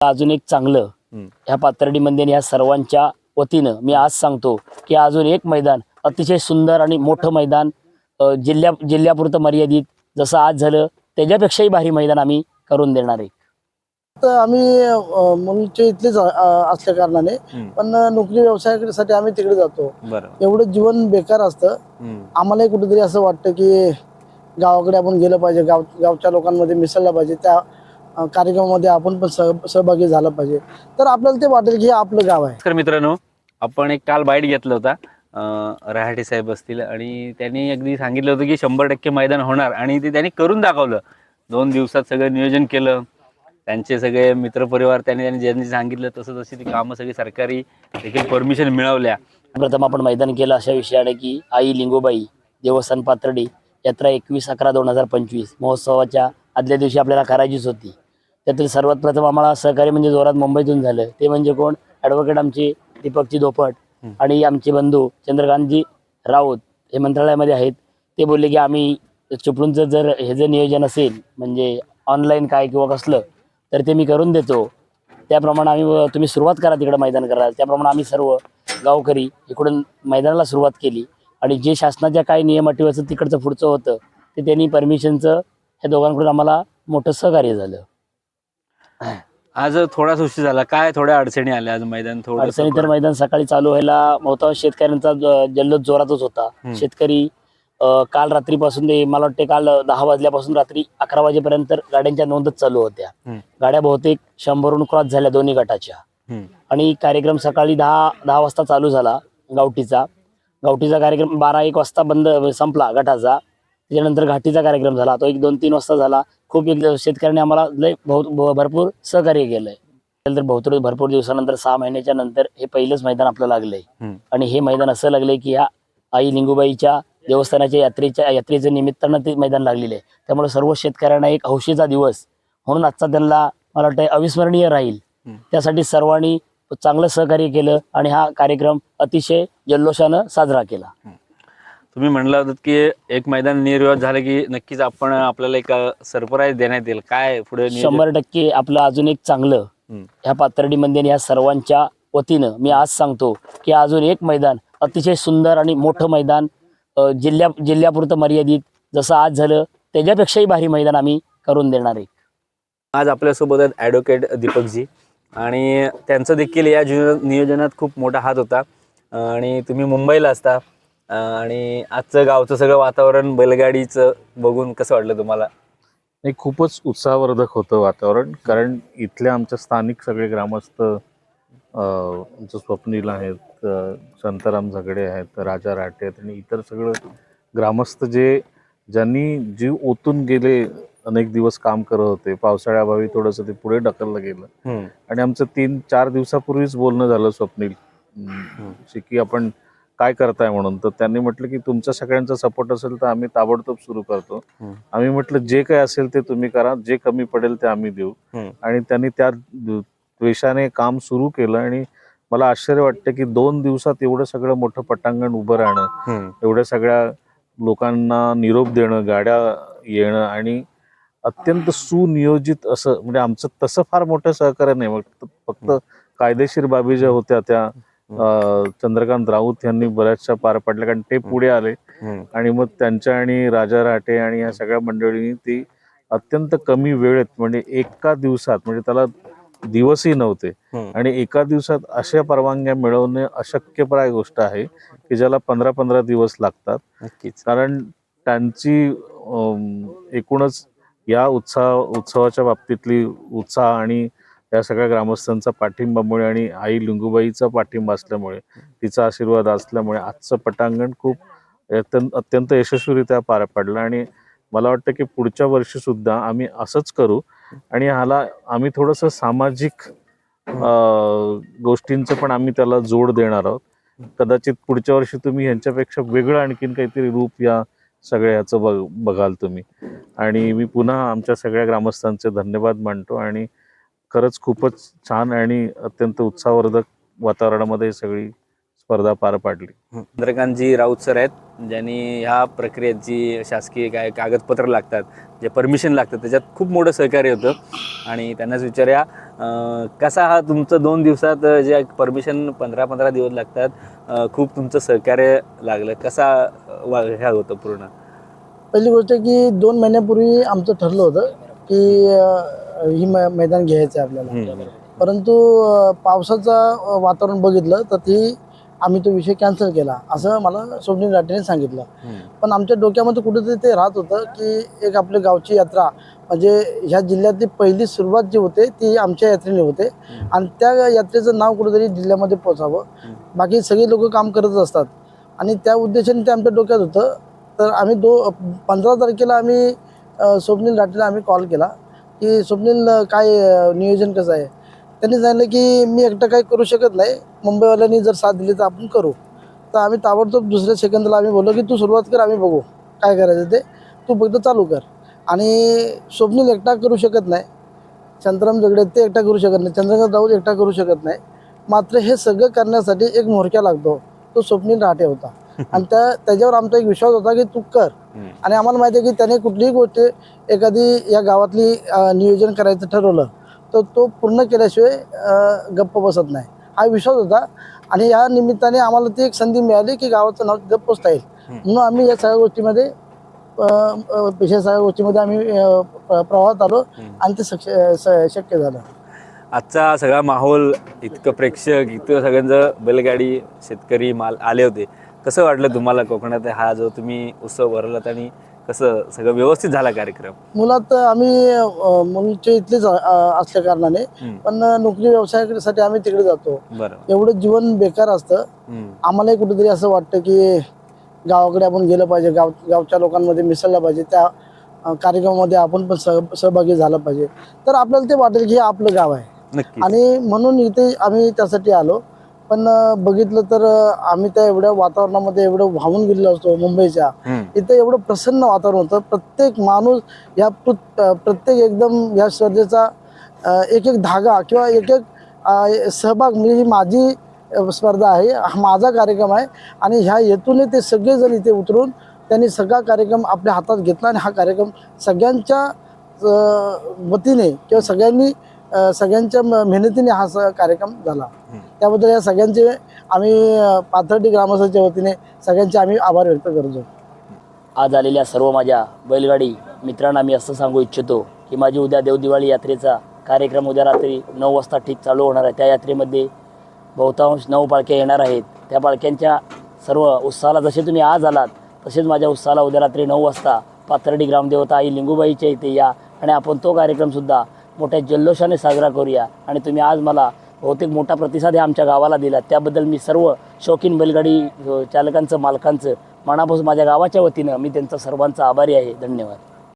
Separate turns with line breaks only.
अजून एक चांगलं. ह्या पाथर्डीमध्ये ह्या सर्वांच्या वतीनं मी आज सांगतो की अजून एक मैदान अतिशय सुंदर आणि मोठं मैदान जिल्ह्या जिल्ह्यापुरतं मर्यादित जसं आज झालं त्याच्यापेक्षाही भारी मैदान आम्ही करून देणार आहे
तर आम्ही मुलचे इथलेच असल्या कारणाने. पण नोकरी व्यवसायासाठी आम्ही तिकडे जातो एवढं जीवन बेकार असतं. आम्हालाही कुठेतरी असं वाटतं की गावाकडे आपण गेलं पाहिजे गाव गावच्या लोकांमध्ये मिसळलं पाहिजे त्या कार्यक्रमामध्ये आपण पण सह सहभागी झालं पाहिजे. तर आपल्याला ते वाटेल की हे आपलं गाव आहे.
तर मित्रांनो आपण एक काल बाईट घेतला होता. अं, रहाटे साहेब असतील आणि त्यांनी अगदी सांगितलं होतं की शंभर टक्के मैदान होणार आणि ते त्यांनी करून दाखवलं. दोन दिवसात सगळं नियोजन केलं. त्यांचे सगळे मित्रपरिवार त्यांनी त्यांनी ज्यांनी सांगितलं तसं तशी ती कामं सगळी सरकारी देखील परमिशन मिळवल्या.
प्रथम आपण मैदान केलं अशा विषयाने की आई लिंगोबाई देवस्थान पाथर्डी यात्रा एकवीस अकरा दोन हजार पंचवीस महोत्सवाच्या आदल्या दिवशी आपल्याला करायचीच होती. त्यातील सर्वात प्रथम आम्हाला सहकार्य म्हणजे जोरात मुंबईतून झालं. ते म्हणजे कोण? ॲडव्होकेट आमचे दीपकजी धोपट. आणि आमचे बंधू चंद्रकांतजी राऊत हे मंत्रालयामध्ये आहेत. ते बोलले की आम्ही चिपळूणचं जर हे जर नियोजन असेल म्हणजे ऑनलाईन काय किंवा कसलं तर ते मी करून देतो. त्याप्रमाणे आम्ही तुम्ही सुरुवात करा तिकडं मैदान करायला. त्याप्रमाणे आम्ही सर्व गावकरी इकडून मैदानाला सुरुवात केली. आणि जे शासनाच्या काही नियम अटी होतं तिकडचं पुढचं होतं ते त्यांनी परमिशनचं ह्या दोघांकडून आम्हाला मोठं सहकार्य झालं.
आज थोडासा उशीर झाला. काय थोड्या अडचणी आल्या आज मैदान थोडं
अडचणी तर मैदान सकाळी चालू व्हायला. बहुतांश शेतकऱ्यांचा ज- जल्लोष जोरातच होता.
हम्म.
शेतकरी अं, काल रात्रीपासून ते मला वाटते काल दहा वाजल्यापासून रात्री अकरा वाजेपर्यंत गाड्यांच्या नोंदच चालू होत्या.
हम्म.
गाड्या बहुतेक शंभरहून क्रॉस झाल्या दोन्ही गटाच्या.
हम्म.
आणि कार्यक्रम सकाळी दहा दहा वाजता चालू झाला गावठीचा. गावठीचा कार्यक्रम बारा एक वाजता बंद संपला गटाचा. त्याच्यानंतर घाटीचा कार्यक्रम झाला. तो एक दोन तीन वाजता झाला. खूप एक शेतकऱ्यांनी आम्हाला लय बहुत भरपूर सहकार्य केलंय. तर भरपूर भरपूर दिवसानंतर सहा महिन्याच्या नंतर हे पहिलंच मैदान आपलं लागलंय. आणि हे मैदान असं लागलंय की ह्या आई लिंगूबाईच्या देवस्थानाच्या यात्रेच्या यात्रेचं निमित्तानं ते मैदान लागलेलं आहे. त्यामुळे सर्व शेतकऱ्यांना एक हौशीचा दिवस म्हणून आजचा त्यांना मला वाटतं अविस्मरणीय राहील. त्यासाठी सर्वांनी चांगलं सहकार्य केलं आणि हा कार्यक्रम अतिशय जल्लोषानं साजरा केला.
तुम्ही म्हणलं होतं की एक मैदान निर्विवाद झालं की नक्कीच आपण आपल्याला एक सरप्राईज देण्यात येईल. काय पुढे नियोजन?
शंभर टक्के आपलं अजून एक चांगलं.
हम्म.
ह्या पाथर्डीमध्ये आणि ह्या सर्वांच्या वतीनं मी आज सांगतो की अजून एक मैदान अतिशय सुंदर आणि मोठं मैदान अ, जिल्ह्या जिल्ह्यापुरतं मर्यादित जसं आज झालं त्याच्यापेक्षाही भारी मैदान आम्ही करून देणार आहे.
आज आपल्यासोबत आहेत ॲडव्होकेट दीपकजी आणि त्यांचं देखील या जीवन नियोजनात खूप मोठा हात होता. आणि तुम्ही मुंबईला असता. आणि आजचं गावचं सगळं वातावरण बैलगाडीचं बघून कसं वाटलं तुम्हाला?
नाही खूपच उत्साहवर्धक होतं वातावरण. कारण इथले आमच्या स्थानिक सगळे ग्रामस्थ अं, आमचं स्वप्नील आहेत अं, शांताराम झगडे आहेत राजा राटे आहेत आणि इतर सगळं ग्रामस्थ जे ज्यांनी जीव ओतून गेले अनेक दिवस काम करत होते. पावसाळ्याअभावी थोडंसं ते पुढे ढकललं गेलं. आणि आमचं तीन चार दिवसापूर्वीच बोलणं झालं स्वप्नील. की आपण काय करताय म्हणून? तर त्यांनी म्हटलं की तुमचा सगळ्यांचा सपोर्ट असेल तर आम्ही ताबडतोब सुरू करतो. आम्ही म्हटलं जे काय असेल ते तुम्ही करा जे कमी पडेल ते आम्ही देऊ. आणि त्यांनी त्या द्वेषाने काम सुरू केलं आणि मला आश्चर्य वाटतं की दोन दिवसात एवढं सगळं मोठं पटांगण उभं राहणं एवढ्या सगळ्या लोकांना निरोप देणं गाड्या येणं आणि अत्यंत सुनियोजित असं म्हणजे आमचं तसं फार मोठं सहकार्य नाही. फक्त फक्त कायदेशीर बाबी ज्या होत्या त्या चंद्रकांत राऊत यांनी बऱ्याचशा पार पडल्या कारण ते पुढे आले. आणि मग त्यांच्या आणि राजा राटे आणि या सगळ्या मंडळींनी ती अत्यंत कमी वेळेत म्हणजे एका दिवसात म्हणजे त्याला दिवसही नव्हते. आणि एका दिवसात अशा परवानग्या मिळवणे अशक्यप्राय गोष्ट आहे की ज्याला पंधरा पंधरा दिवस लागतात. कारण त्यांची एकूणच या उत्साह उत्सवाच्या बाबतीतली उत्साह आणि या सगळ्या ग्रामस्थांचा पाठिंबामुळे आणि आई लिंगूबाईचा पाठिंबा असल्यामुळे तिचा आशीर्वाद असल्यामुळे आजचं पटांगण खूप अत्यंत अत्यंत यशस्वीरित्या पार पडलं. आणि मला वाटतं की पुढच्या वर्षी सुद्धा आम्ही असंच करू. आणि ह्याला आम्ही थोडंसं सामाजिक गोष्टींचं पण आम्ही त्याला जोड देणार आहोत. कदाचित पुढच्या वर्षी तुम्ही ह्यांच्यापेक्षा वेगळं आणखीन काहीतरी रूप या सगळ्या ह्याचं बघ बघाल तुम्ही. आणि मी पुन्हा आमच्या सगळ्या ग्रामस्थांचे धन्यवाद मानतो. आणि खरंच खूपच छान आणि अत्यंत उत्साहवर्धक वातावरणामध्ये सगळी स्पर्धा पार पाडली.
चंद्रकांतजी राऊत सर आहेत ज्यांनी ह्या प्रक्रियेत जी शासकीय काय कागदपत्र लागतात जे परमिशन लागतं त्याच्यात खूप मोठं सहकार्य होतं. आणि त्यांनाच विचारूया अं, कसा हा तुमचं दोन दिवसात जे परमिशन पंधरा पंधरा दिवस लागतात खूप तुमचं सहकार्य लागलं. कसा वा- ह्या होतं पूर्ण?
पहिली गोष्ट की दोन महिन्यापूर्वी आमचं ठरलं होतं की ही मै- मैदान घ्यायचं आहे आपल्याला. परंतु अं, पावसाचं अं, वातावरण बघितलं तर ती आम्ही तो विषय कॅन्सल केला. असं मला स्वप्नील राठेने सांगितलं. पण आमच्या डोक्यामध्ये कुठेतरी ते राहत होतं की एक आपली गावची यात्रा म्हणजे ह्या जिल्ह्यातली पहिली सुरुवात जी होते ती आमच्या यात्रेने होते. आणि त्या यात्रेचं नाव कुठेतरी जिल्ह्यामध्ये पोचावं. बाकी सगळे लोक काम करत असतात. आणि त्या उद्देशाने ते आमच्या डोक्यात होतं. तर आम्ही दो पंधरा तारखेला आम्ही अ, स्वप्नील राठेला आम्ही कॉल केला. की स्वप्नील काय नियोजन कसं आहे? त्यांनी सांगितलं की मी एकटं काही करू शकत नाही. मुंबईवाल्यांनी जर साथ दिली तर आपण करू. तर आम्ही ताबडतोब दुसऱ्या सेकंदला आम्ही बोललो की तू सुरुवात कर आम्ही बघू काय करायचं ते. तू फक्त चालू कर. आणि स्वप्नील एकटा करू शकत नाही. चंद्रम जगडे ते एकटा करू शकत नाही. चंद्रकांत राऊत एकटा करू शकत नाही. मात्र हे सगळं करण्यासाठी एक म्होरक्या लागतो. तो स्वप्नील राठे होता. आणि त्या त्याच्यावर आमचा एक विश्वास होता की तू कर. आणि आम्हाला माहिती आहे की त्याने कुठलीही गोष्ट एखादी या गावातली नियोजन करायचं ठरवलं तर तो पूर्ण केल्याशिवाय गप्प बसत नाही हा विश्वास होता आणि या निमित्ताने आम्हाला ती एक संधी मिळाली की गावाचं नाव तिथं पोचता येईल. म्हणून आम्ही या सगळ्या गोष्टीमध्ये या सगळ्या गोष्टीमध्ये आम्ही प्रवाहात आलो. आणि ते शक्य झालं
आजचा सगळा माहोल इतकं प्रेक्षक इतकं सगळ्यांचं बैलगाडी शेतकरी माल आले होते कसं वाटलं तुम्हाला कोकणात हा जो तुम्ही उत्सव भरवलात आणि कसं सगळं व्यवस्थित झाला कार्यक्रम?
मुळात आम्ही अ, मूळचे इथलेच अ, असल्या कारणाने
हम्म.
पण नोकरी व्यवसायासाठी आम्ही तिकडे जातो. एवढं जीवन बेकार असतं.
हम्म.
आम्हालाही कुठेतरी असं वाटतं की गावाकडे आपण गेलं पाहिजे गाव गावच्या लोकांमध्ये मिसळलं पाहिजे त्या अ, कार्यक्रमामध्ये आपण पण सह सहभागी झालं पाहिजे. तर आपल्याला ते वाटेल की हे आपलं गाव आहे.
नक्की
आणि म्हणून इथे आम्ही त्यासाठी आलो. पण बघितलं तर आम्ही त्या एवढ्या वातावरणामध्ये एवढं वाहून गेलेलो असतो मुंबईच्या. इथं एवढं प्रसन्न वातावरण होतं. प्रत्येक माणूस या प्रत्येक एकदम या स्पर्धेचा एक एक धागा किंवा एक एक सहभाग म्हणजे ही माझी स्पर्धा आहे. हा माझा कार्यक्रम आहे. आणि ह्या हेतूने ते सगळेजण इथे उतरून त्यांनी सगळा कार्यक्रम आपल्या हातात घेतला आणि हा कार्यक्रम सगळ्यांच्या वतीने किंवा सगळ्यांनी सगळ्यांच्या म- मेहनतीने हा स- कार्यक्रम झाला. त्याबद्दल या सगळ्यांचे आम्ही पाथर्डी ग्रामस्थांच्या वतीने सगळ्यांचे आम्ही आभार व्यक्त करतो.
आज आलेल्या सर्व माझ्या बैलगाडी मित्रांना मी असं सांगू इच्छितो की माझी उद्या देवदिवाळी यात्रेचा कार्यक्रम उद्या रात्री नऊ वाजता ठीक चालू होणार आहे. त्या यात्रेमध्ये बहुतांश नऊ पालख्या येणार आहेत. त्या पालख्यांच्या सर्व उत्साहाला जसे तुम्ही आज आलात तसेच माझ्या उत्साहाला उद्या रात्री नऊ वाजता पाथर्डी ग्रामदेवता आई लिंगूबाईच्या इथे या. आणि आपण तो कार्यक्रमसुद्धा मोठ्या जल्लोषाने साजरा करूया. आणि तुम्ही आज मला बहुतेक मोठा प्रतिसाद हे आमच्या गावाला दिला. त्याबद्दल मी सर्व शौकीन बैलगाडी चालकांचं मालकांचं मनापासून माझ्या गावाच्या वतीनं मी त्यांचा सर्वांचा आभारी आहे. धन्यवाद.